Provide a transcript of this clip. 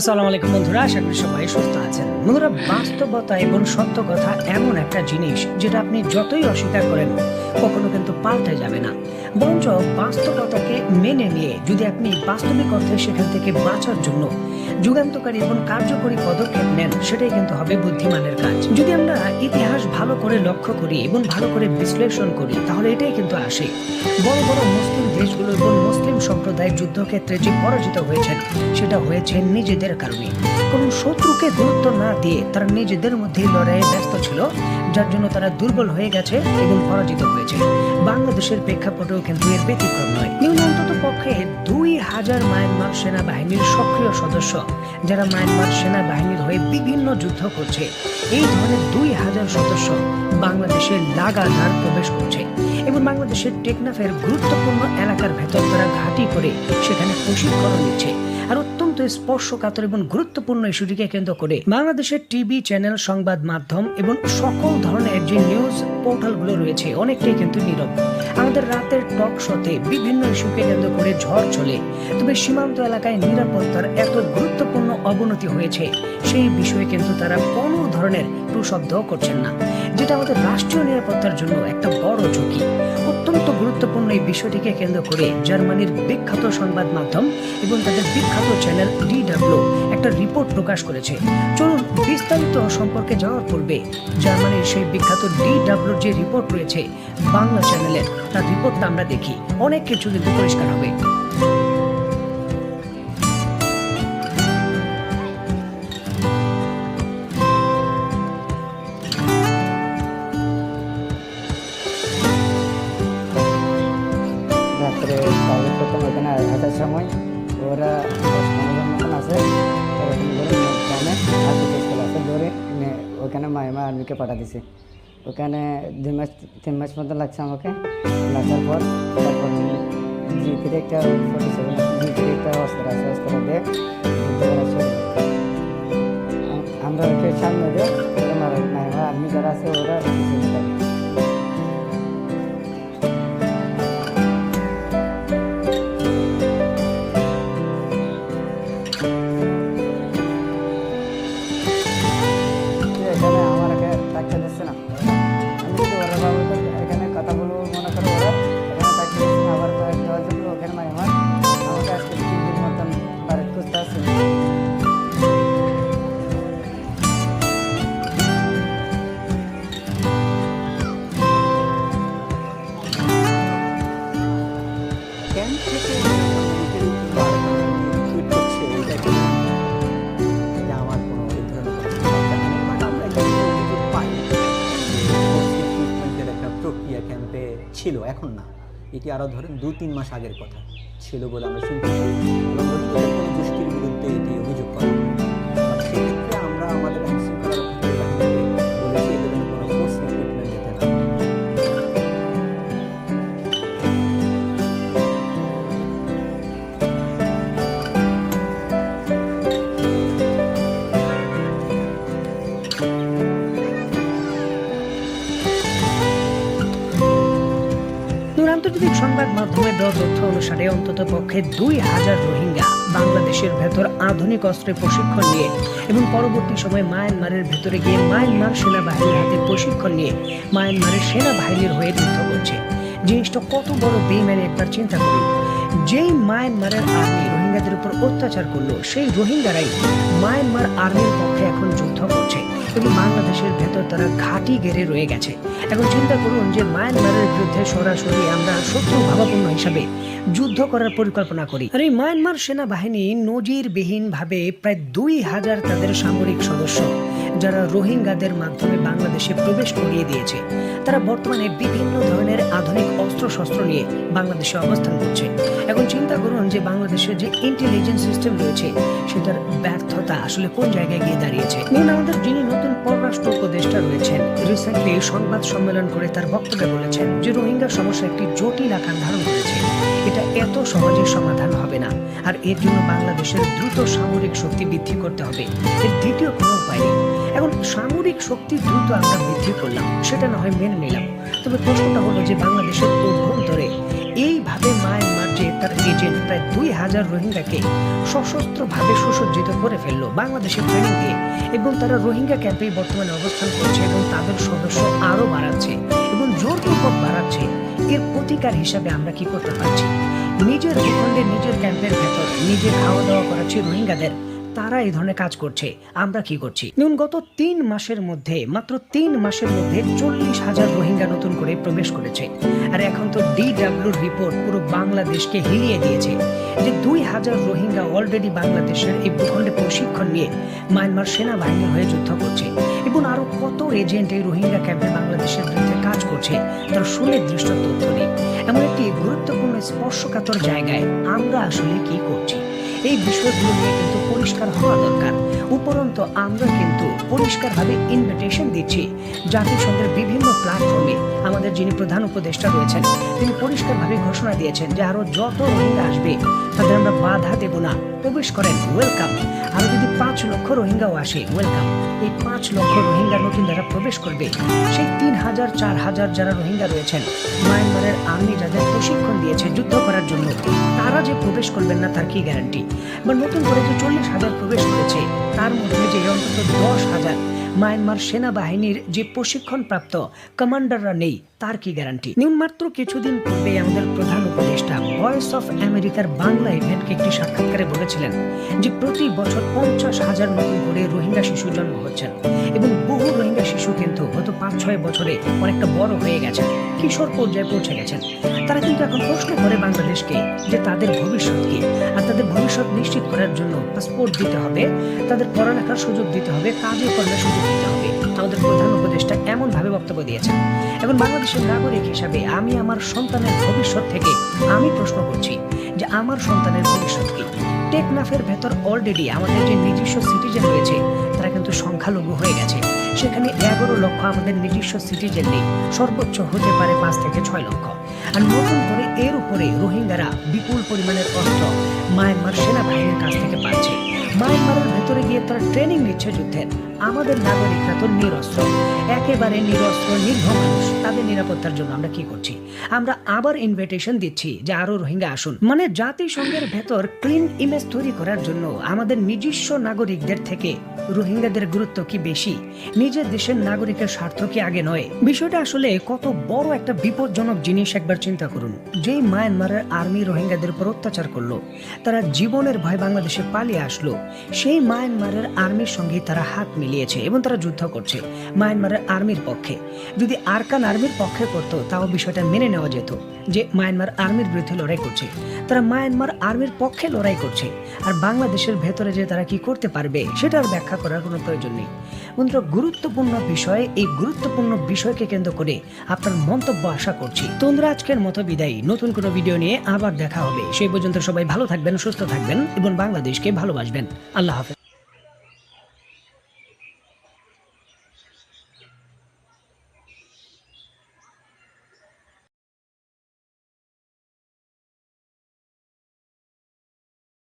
আসসালামু আলাইকুম বন্ধুরা, আশা করি সবাই সুস্থ আছেন। বন্ধুরা, বাস্তবতা এবং সত্য কথা এমন একটা জিনিস যেটা আপনি যতই অস্বীকার করেন কখনো কিন্তু পাল্টে যাবে না। বরঞ্চ বাস্তবতাকে মেনে নিয়ে যদি আপনি বাস্তবিক অর্থে সেখান থেকে বাঁচার জন্য যুগান্তকারী এবং কার্যকরী পদক্ষেপ নেন, সেটাই কিন্তু হবে বুদ্ধিমানের কাজ। যদি আমরা ইতিহাস ভালো করে লক্ষ্য করি এবং ভালো করে বিশ্লেষণ করি, তাহলে এটাই কিন্তু আসে। বড় বড় মুসলিম দেশগুলো এবং মুসলিম সম্প্রদায় যুদ্ধক্ষেত্রে যে পরাজিত হয়েছেন, সেটা হয়েছে নিজেদের কারণে। কোনো শত্রুকে গুরুত্ব না দিয়ে তারা নিজেদের মধ্যেই লড়াইয়ে ব্যস্ত ছিল, যার জন্য তারা দুর্বল হয়ে গেছে এবং পরাজিত হয়েছে। বাংলাদেশের প্রেক্ষাপটেও কিন্তু এর ব্যতিক্রম নয়। নিম্ন অন্তত পক্ষে দুই হাজার মায়ানমার সেনাবাহিনীর সক্রিয় সদস্য, যারা মায়ানমার সেনাবাহিনীর হয়ে বিভিন্ন যুদ্ধ করছে। এই ধরনের দুই হাজার সদস্য বাংলাদেশের লাগাতার প্রবেশ করছে। এবং বাংলাদেশের টেকনাফের গুরুত্বপূর্ণ এলাকার ভেতর তারা ঘাঁটি করে সেখানে প্রশিক্ষণ নিচ্ছে। আর অত্যন্ত স্পর্শকাতর এবং গুরুত্বপূর্ণ ইস্যুটিকে কেন্দ্র করে বাংলাদেশের টিভি চ্যানেল, সংবাদ মাধ্যম এবং সকল ধরনের যে নিউজ পোর্টালগুলো রয়েছে। অনেকটাই কিন্তু নীরব। আমাদের রাতের টক শোতে বিভিন্ন ইস্যুকে কেন্দ্র করে ঝড় চলে। তবে সীমান্ত এলাকায় নিরাপত্তার এত গুরুত্বপূর্ণ অবনতি হয়েছে, সেই বিষয়ে কিন্তু তারা কোনো ধরনের প্রশব্দ করছেন না, যেটা আমাদের রাষ্ট্রীয় নিরাপত্তার জন্য একটা বড় ঝুঁকি। অত্যন্ত গুরুত্বপূর্ণ এই বিষয়টিকে কেন্দ্র করে জার্মানির বিখ্যাত সংবাদ মাধ্যম এবং তাদের বিখ্যাত চ্যানেল ডিডাব্লিউ একটা রিপোর্ট প্রকাশ করেছে। চলুন বিস্তারিত সম্পর্কে যাওয়ার পূর্বে জার্মানির সেই বিখ্যাত ডি ডিডাব্লিউ যে রিপোর্ট রয়েছে বাংলা চ্যানেলের, তার রিপোর্টটা আমরা দেখি। অনেক কিছু কিন্তু পরিষ্কার হবে। সময় ওরা দশ পনেরো মতন আছে ওরকম করে গ্রামে আর্মি স্কুল আছে ধরে ওখানে মাইমা আর্মিকে পাঠা দিছে ওখানে দুই মাস তিন মাস মতো লাগছে আমাকে লাগার পর তারপর জি থেকে একটা ফোর্টি সেভেন জি থেকে একটা অস্ত্র আছে অস্ত্র দিয়ে আমরা ওকে সামনে দিয়ে মাইমা আর্মি যারা আছে ওরা ছিল, এখন না। এটি আরও ধরেন দু তিন মাস আগের কথা ছিল বলে আমরা পাই। এবং গোষ্ঠীর বিরুদ্ধে এটি অভিযোগ করা। অনুসারে অন্তত পক্ষে দুই হাজার রোহিঙ্গা বাংলাদেশের ভেতর আধুনিক অস্ত্রে প্রশিক্ষণ নিয়ে এবং পরবর্তী সময়ে মায়ানমারের ভেতরে গিয়ে মায়ানমার সেনাবাহিনীর হাতে প্রশিক্ষণ নিয়ে মায়ানমারের সেনাবাহিনীর হয়ে যুদ্ধ করছে। জিনিসটা কত বড় বেইমানি একবার চিন্তা করুন। যেই মায়ানমারের আর্মি রোহিঙ্গাদের উপর অত্যাচার করল। সেই রোহিঙ্গারাই মায়ানমার আর্মির পক্ষে এখন যুদ্ধ করছে এবং বাংলাদেশের ভেতর তারা ঘাঁটি গেড়ে রয়ে গেছে। এখন চিন্তা করুন যে মায়ানমারের বিরুদ্ধে সরাসরি আমরা শত্রু ভাবাপন্ন হিসাবে যুদ্ধ করার পরিকল্পনা করি। আর এই মায়ানমার সেনাবাহিনী নজিরবিহীন ভাবে প্রায় দুই হাজার তাদের সামরিক সদস্য। যারা রোহিঙ্গাদের মাধ্যমে বাংলাদেশে প্রবেশ করিয়ে দিয়েছে, তারা বর্তমানে বিভিন্ন ধরনের আধুনিক অস্ত্রশস্ত্র নিয়ে বাংলাদেশে অবস্থান করছে। এখন চিন্তা করুন যে বাংলাদেশের যে ইন্টেলিজেন্স সিস্টেম রয়েছে, সেটার ব্যর্থতা আসলে কোন জায়গায় গিয়ে দাঁড়িয়েছে? ধরুন আমাদের যিনি নতুন পররাষ্ট্র উপদেষ্টা রয়েছেন রিসেন্টলি সংবাদ সম্মেলন করে তার বক্তব্যে বলেছেন যে রোহিঙ্গা সমস্যা একটি জটিল আকার ধারণ করেছে। এটা এত সহজে সমাধান হবে না, আর এর জন্য বাংলাদেশের দ্রুত সামরিক শক্তি বৃদ্ধি করতে হবে। এর দ্বিতীয় কোনো উপায় নেই। এখন সামরিক শক্তি দ্রুত আমরা বৃদ্ধি করলাম, সেটা না হয় মেনে নিলাম। তবে প্রশ্নটা হলো যে বাংলাদেশের অভ্যন্তরে এইভাবে মায়ানমার যে তার এজেন্ট, প্রায় দুই হাজার রোহিঙ্গাকে সশস্ত্রভাবে সুসজ্জিত করে ফেলল বাংলাদেশের ট্রেনিং দিয়ে এবং তারা রোহিঙ্গা ক্যাম্পেই বর্তমানে অবস্থান করছে এবং তাদের সদস্য আরও বাড়াচ্ছে এবং জোরপূর্বক বাড়াচ্ছে। এর প্রতিকার হিসাবে আমরা কি করতে পারছি? নিজের ভূখণ্ডে নিজের ক্যাম্পের ভেতর নিজে খাওয়া দাওয়া করাচ্ছি রোহিঙ্গাদের। তারা এই ধরনের কাজ করছে। আমরা কি করছি? দেখুন, গত তিন মাসের মধ্যে, মাত্র তিন মাসের মধ্যে চল্লিশ হাজার রোহিঙ্গা নতুন করে প্রবেশ করেছে। আর এখন তো ডিডাব্লিউর রিপোর্ট পুরো বাংলাদেশকে হিলিয়ে দিয়েছে যে দুই হাজার রোহিঙ্গা অলরেডি বাংলাদেশের এই ভূখণ্ডে প্রশিক্ষণ নিয়ে মায়ানমার সেনাবাহিনী হয়ে যুদ্ধ করছে। এবং আরও কত এজেন্ট এই রোহিঙ্গা ক্যাম্পে বাংলাদেশের বিরুদ্ধে কাজ করছে, তার সুনির্দিষ্ট তথ্য নেই। এমন একটি গুরুত্বপূর্ণ স্পর্শকাতর জায়গায় আমরা আসলে কি করছি? এই বিষয়গুলো নিয়ে কিন্তু পরিষ্কার হওয়া দরকার। উপরন্ত আমরা কিন্তু পরিষ্কারভাবে ইনভিটেশন দিচ্ছি জাতিসংঘের বিভিন্ন প্ল্যাটফর্মে আমাদের যিনি প্রধান উপদেষ্টা রয়েছেন, তিনি পরিষ্কারভাবে ঘোষণা দিয়েছেন যে আরও যত রোহিঙ্গা আসবে, তাদের আমরা বাধা দেব না। প্রবেশ করেন ওয়েলকাম আরও যদি পাঁচ লক্ষ রোহিঙ্গাও আসে ওয়েলকাম এই পাঁচ লক্ষ রোহিঙ্গা নতুন যারা প্রবেশ করবে, সেই তিন হাজার, চার হাজার যারা রোহিঙ্গা রয়েছেন, মায়ানমারের আর্মি যাদের প্রশিক্ষণ দিয়েছে যুদ্ধ করার জন্য, তারা যে প্রবেশ করবেন না, তার কি গ্যারান্টি বা নতুন করে যে চল্লিশ হাজার প্রবেশ করেছে, তার মধ্যে যে অন্তত দশ হাজার মায়ানমার সেনাবাহিনীর যে প্রশিক্ষণপ্রাপ্ত কমান্ডাররা নেই, তার কি গ্যারান্টি? নিউন মাত্র কিছুদিন পূর্বে আমাদের প্রধান উপদেষ্টা ভয়েস অফ আমেরিকার বাংলা ইভেন্টকে একটি সাক্ষাৎকারে বলেছিলেন যে প্রতি বছর পঞ্চাশ হাজার নতুন করে রোহিঙ্গা শিশু জন্ম হচ্ছেন এবং বহু রোহিঙ্গা শিশু কিন্তু গত পাঁচ ছয় বছরে অনেকটা বড় হয়ে গেছেন কিশোর পর্যায়ে পৌঁছে গেছেন। তারা কিন্তু এখন প্রশ্ন করে বাংলাদেশকে যে তাদের ভবিষ্যৎ কি আর তাদের ভবিষ্যৎ নিশ্চিত করার জন্য পাসপোর্ট দিতে হবে, তাদের পড়ালেখার সুযোগ দিতে হবে কাজে কর্মের সুযোগ দিতে হবে। আমাদের প্রধান উপদেষ্টা এমন ভাবে বক্তব্য দিয়েছেন। এবং বাংলাদেশের নাগরিক হিসাবে আমি আমার সন্তানের ভবিষ্যৎ থেকে আমি প্রশ্ন করছি যে আমার সন্তানের ভবিষ্যৎ কি? টেকনাফের ভেতর অলরেডি আমাদের যে নিজস্ব সিটিজেন রয়েছে, তারা কিন্তু সংখ্যালঘু হয়ে গেছে। সেখানে এগারো লক্ষ আমাদের নিজস্ব সিটিজেন নেই। সর্বোচ্চ হতে পারে পাঁচ থেকে ছয় লক্ষ। আর নতুন করে এর উপরে রোহিঙ্গারা বিপুল পরিমাণের অস্ত্র মায়ানমার সেনাবাহিনীর কাছ থেকে পাচ্ছে। মায়ানমারের ভেতরে গিয়ে তারা ট্রেনিং নিচ্ছে যুদ্ধের আমাদের নাগরিকরা তো নিরস্ত্র। একেবারে নিরস্ত্র নির্ভর মানুষ। তাদের নিরাপত্তার জন্য আমরা কি করছি? আমরা আবার ইনভিটেশন দিচ্ছি যে আরও রোহিঙ্গা আসুন। মানে জাতিসংঘের ভেতর ক্লিন ইমেজ তৈরি করার জন্য আমাদের নিজস্ব নাগরিকদের থেকে রোহিঙ্গাদের গুরুত্ব কি বেশি? নিজের দেশের নাগরিকের স্বার্থ কি আগে নয়? বিষয়টা আসলে কত বড় একটা বিপজ্জনক জিনিস একবার চিন্তা করুন। যেই মায়ানমারের আর্মি রোহিঙ্গাদের উপর অত্যাচার করল, তারা জীবনের ভয় বাংলাদেশে পালিয়ে আসলো। সেই মায়ানমারের আর্মির সঙ্গে তারা হাত মিলিয়েছে এবং তারা যুদ্ধ করছে মায়ানমারের আর্মির পক্ষে। যদি আরকান আর্মির পক্ষে করতো, তাও বিষয়টা মেনে নেওয়া যেত। যে মায়ানমার আর্মির বিরুদ্ধে লড়াই করছে। তারা মায়ানমার আর্মির পক্ষে লড়াই করছে। আর বাংলাদেশের ভেতরে যে তারা কি করতে পারবে, সেটার ব্যাখ্যা করার কোনো প্রয়োজন নেই। বন্ধুরা, গুরুত্বপূর্ণ বিষয়ে, এই গুরুত্বপূর্ণ বিষয়কে কেন্দ্র করে আপনার মন্তব্য আশা করছি। তোমরা আজকের মতো বিদায়ী। নতুন কোনো ভিডিও নিয়ে আবার দেখা হবে। সেই পর্যন্ত সবাই ভালো থাকবেন, সুস্থ থাকবেন এবং বাংলাদেশকে ভালোবাসবেন। আল্লাহ হাফেজ।